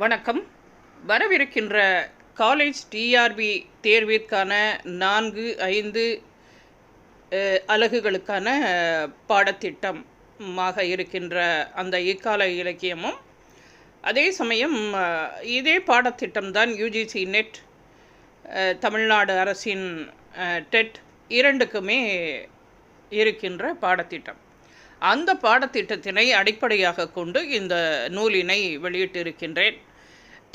வணக்கம். வரவிருக்கின்ற college TRP தேர்விற்கான நான்கு ஐந்து அலகுகளுக்கான பாடத்திட்டமாக இருக்கின்ற அந்த இக்கால இலக்கியமும் அதே சமயம் இதே பாடத்திட்டம்தான் யூஜிசி நெட் தமிழ்நாடு அரசின் டெட் இரண்டுக்குமே இருக்கின்ற பாடத்திட்டம். அந்த பாடத்திட்டத்தினை அடிப்படையாக கொண்டு இந்த நூலினை வெளியிட்டிருக்கின்றேன்.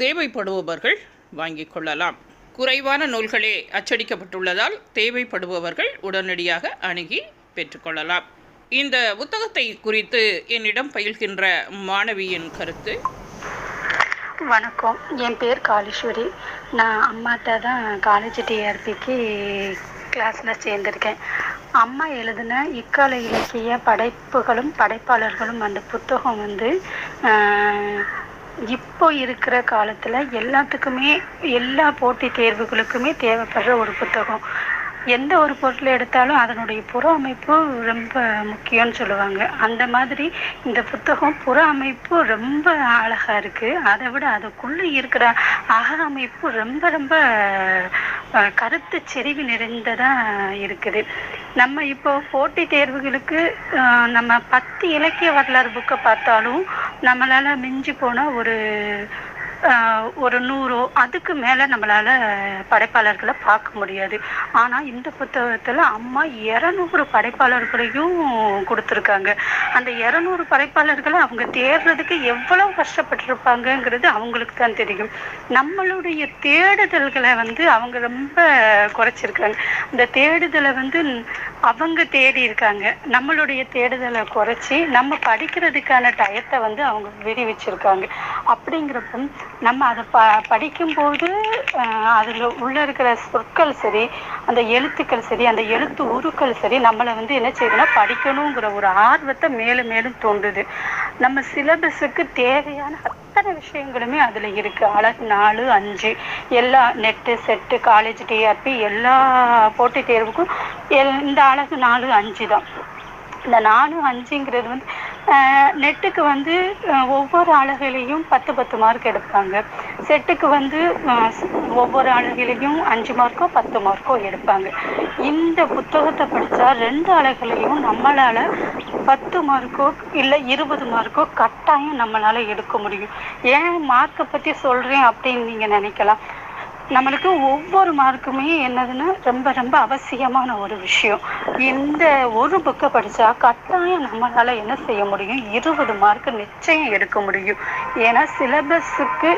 தேவைப்படுபவர்கள் வாங்கிக் கொள்ளலாம். குறைவான நூல்களே அச்சடிக்கப்பட்டுள்ளதால் தேவைப்படுபவர்கள் உடனடியாக அணுகி பெற்றுக்கொள்ளலாம் இந்த புத்தகத்தை குறித்து என்னிடம் பயில்கின்ற மாணவியின் கருத்து? வணக்கம். என் பேர் காளீஸ்வரி. நான் அம்மாட்ட தான் காலேஜ் டிஆர்பிக்கு கிளாஸில் சேர்ந்திருக்கேன். அம்மா எழுதின இக்கால இலக்கிய படைப்புகளும் படைப்பாளர்களும் அந்த புத்தகம் வந்து இப்போ இருக்கிற காலத்தில் எல்லாத்துக்குமே எல்லா போட்டி தேர்வுகளுக்குமே தேவைப்படுற ஒரு புத்தகம். எந்த ஒரு பொருளை எடுத்தாலும் அதனுடைய புற அமைப்பு ரொம்ப முக்கியம்னு சொல்லுவாங்க. அந்த மாதிரி இந்த புத்தகம் புற அமைப்பு ரொம்ப அழகா இருக்கு. அதை விட அதுக்குள்ள இருக்கிற அக அமைப்பு ரொம்ப ரொம்ப கருத்து செறிவு நிறைந்ததா இருக்குது. நம்ம இப்போ போட்டி தேர்வுகளுக்கு நம்ம பத்து இலக்கிய வரலாறு புக்கை பார்த்தாலும் நம்மளால மிஞ்சி போன ஒரு ஒரு நூறோ அதுக்கு மேலே நம்மளால் படைப்பாளர்களை பார்க்க முடியாது. ஆனால் இந்த புத்தகத்தில் அம்மா இரநூறு படைப்பாளர்களையும் கொடுத்துருக்காங்க. அந்த இரநூறு படைப்பாளர்களை அவங்க தேடுறதுக்கு எவ்வளோ கஷ்டப்பட்டிருப்பாங்கங்கிறது அவங்களுக்கு தான் தெரியும். நம்மளுடைய தேடுதல்களை வந்து அவங்க ரொம்ப குறைச்சிருக்காங்க. இந்த தேடுதலை வந்து அவங்க தேடி இருக்காங்க. நம்மளுடைய தேடுதலை குறைச்சி நம்ம படிக்கிறதுக்கான டயத்தை வந்து அவங்க விரிவிச்சிருக்காங்க. அப்படிங்கிறப்ப நம்ம அதை ப படிக்கும்போது அதில் உள்ளே உள்ள இருக்கிற சொற்கள் சரி அந்த எழுத்துக்கள் சரி அந்த எழுத்து உருக்கள் சரி நம்மளை வந்து என்ன செய்யுதுன்னா படிக்கணுங்கிற ஒரு ஆர்வத்தை மேலும் மேலும் தோன்றுது நம்ம சிலபஸுக்கு தேவையான அத்தனை விஷயங்களுமே அதுல இருக்கு. அழகு நாலு அஞ்சு. எல்லா நெட்டு செட்டு காலேஜ் டிஆர்பி எல்லா போட்டித் தேர்வுக்கும் எல்- இந்த அழகு நாலு அஞ்சு தான். இந்த நாலு அஞ்சுங்கிறது வந்து நெட்டுக்கு வந்து ஒவ்வொரு அழகுலையும் பத்து பத்து மார்க் எடுப்பாங்க. செட்டுக்கு வந்து ஆஹ் ஒவ்வொரு அழகிலையும் அஞ்சு மார்க்கோ பத்து மார்க்கோ எடுப்பாங்க. இந்த புத்தகத்தை படித்தா ரெண்டு அழகுலையும் நம்மளால பத்து மார்க்கோ இல்லை இருபது மார்க்கோ கட்டாயம் நம்மளால எடுக்க முடியும். ஏன் மார்க்கை பற்றி சொல்கிறேன் அப்படின்னு நீங்கள் நினைக்கலாம்? நம்மளுக்கு ஒவ்வொரு மார்க்குமே என்னதுன்னா ரொம்ப ரொம்ப அவசியமான ஒரு விஷயம். இந்த ஒரு புக்கை படித்தா கட்டாயம் நம்மளால என்ன செய்ய முடியும்? இருபது மார்க் நிச்சயம் எடுக்க முடியும். ஏன்னா சிலபஸுக்கு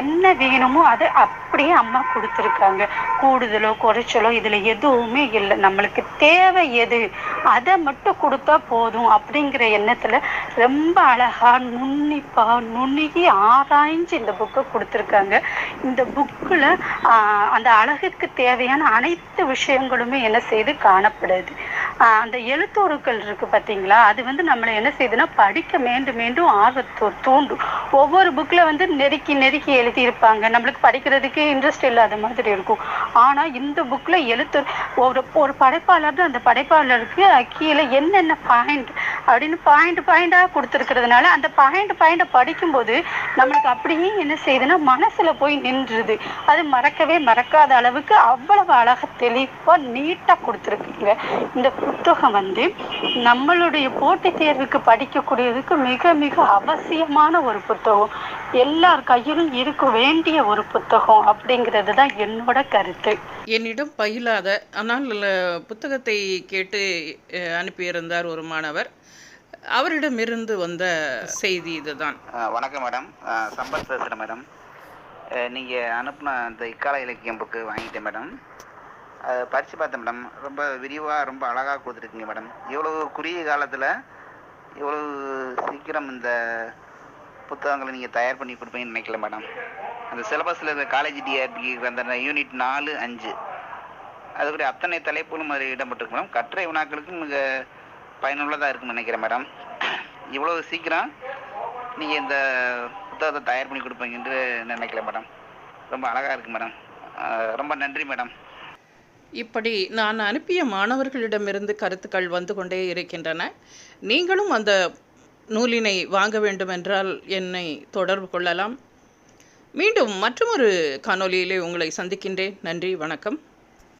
என்ன வேணுமோ அதை அப்படியே அம்மா கொடுத்துருக்காங்க. கூடுதலோ குறைச்சலோ இதில் எதுவுமே இல்லை. நம்மளுக்கு தேவை எது? அதை மட்டும் கொடுத்தா போதும் அப்படிங்கிற எண்ணத்தில் ரொம்ப அழகா நுண்ணிப்பாக நுண்ணுகி ஆராய்ஞ்சு இந்த புக்கை கொடுத்துருக்காங்க. இந்த புக்கில் அந்த அழகுக்கு தேவையான அனைத்து விஷயங்களுமே என்ன செய்து காணப்படுது. அந்த எழுத்துருக்கள் இருக்கு பார்த்தீங்களா அது வந்து நம்மளை என்ன செய்யுதுன்னா படிக்க மீண்டும் மீண்டும் ஆர்வத்தை தூண்டும். ஒவ்வொரு புக்கில் வந்து நெருக்கி நெருக்கி எழுதியிருப்பாங்க. நம்மளுக்கு படிக்கிறதுக்கே இன்ட்ரெஸ்ட் இல்லாத மாதிரி இருக்கும். ஆனால் இந்த புக்கில் எழுத்து ஒரு ஒரு படைப்பாளர் அந்த படைப்பாளருக்கு கீழே என்னென்ன பாயிண்ட் அப்படின்னு பாயிண்ட் பாயிண்டாக கொடுத்துருக்கிறதுனால அந்த பாயிண்ட் பாயிண்டை படிக்கும்போது நம்மளுக்கு அப்படியே என்ன செய்யுதுன்னா மனசுல போய் நின்றுது. அது மறக்கவே மறக்காத அளவுக்கு அவ்வளவு அழகாக தெளிவாக நீட்டாக கொடுத்துருக்குங்க. இந்த புத்தகம் வந்து நம்மளுடைய போட்டித் தேர்வுக்கு படிக்கக்கூடியதுக்கு மிக மிக அவசியமான ஒரு புத்தகம். எல்லார் கையிலும் இருக்க வேண்டிய ஒரு புத்தகம் அப்படிங்கிறது தான் என்னோட கருத்து. என்னிடம் பயிலாத ஆனால் புத்தகத்தை கேட்டு அனுப்பியிருந்தார் ஒரு மாணவர். அவரிடமிருந்து வந்த செய்தி இதுதான். வணக்கம் மேடம். சம்பத் பேசுகிறேன் மேடம். நீங்கள் அனுப்பின அந்த இக்கால இலக்கியம் புக்கு வாங்கிட்டேன் மேடம். அதை படித்து பார்த்தேன் மேடம். ரொம்ப விரிவாக ரொம்ப அழகாக கொடுத்துருக்கீங்க மேடம். இவ்வளோ குறுகிய காலத்தில் இவ்வளோ சீக்கிரம் இந்த புத்தகங்களை நீங்கள் தயார் பண்ணி கொடுப்பீங்கன்னு நினைக்கல மேடம். அந்த சிலபஸில் இருந்த காலேஜ் டிஆர்பி அந்த யூனிட் நாலு அஞ்சு. அதுக்குரிய அத்தனை தலைப்புகளும் அதில் இடம்பெற்றிருக்கு மேடம். கட்டுரை வினாக்களுக்கும் மிக பயனுள்ளதாக இருக்குன்னு நினைக்கிறேன் மேடம் இவ்வளவு சீக்கிரம் நீங்கள் இந்த புத்தகத்தை தயார் பண்ணி கொடுப்பீங்க என்று நினைக்கல மேடம் ரொம்ப அழகாக இருக்குது மேடம் ரொம்ப நன்றி மேடம் இப்படி நான் அனுப்பிய மாணவர்களிடமிருந்து கருத்துக்கள் வந்து கொண்டே இருக்கின்றன. நீங்களும் அந்த நூலினை வாங்க வேண்டுமென்றால் என்னை தொடர்பு கொள்ளலாம். மீண்டும் மற்றொரு காணொளியிலே உங்களை சந்திக்கின்றேன். நன்றி வணக்கம்.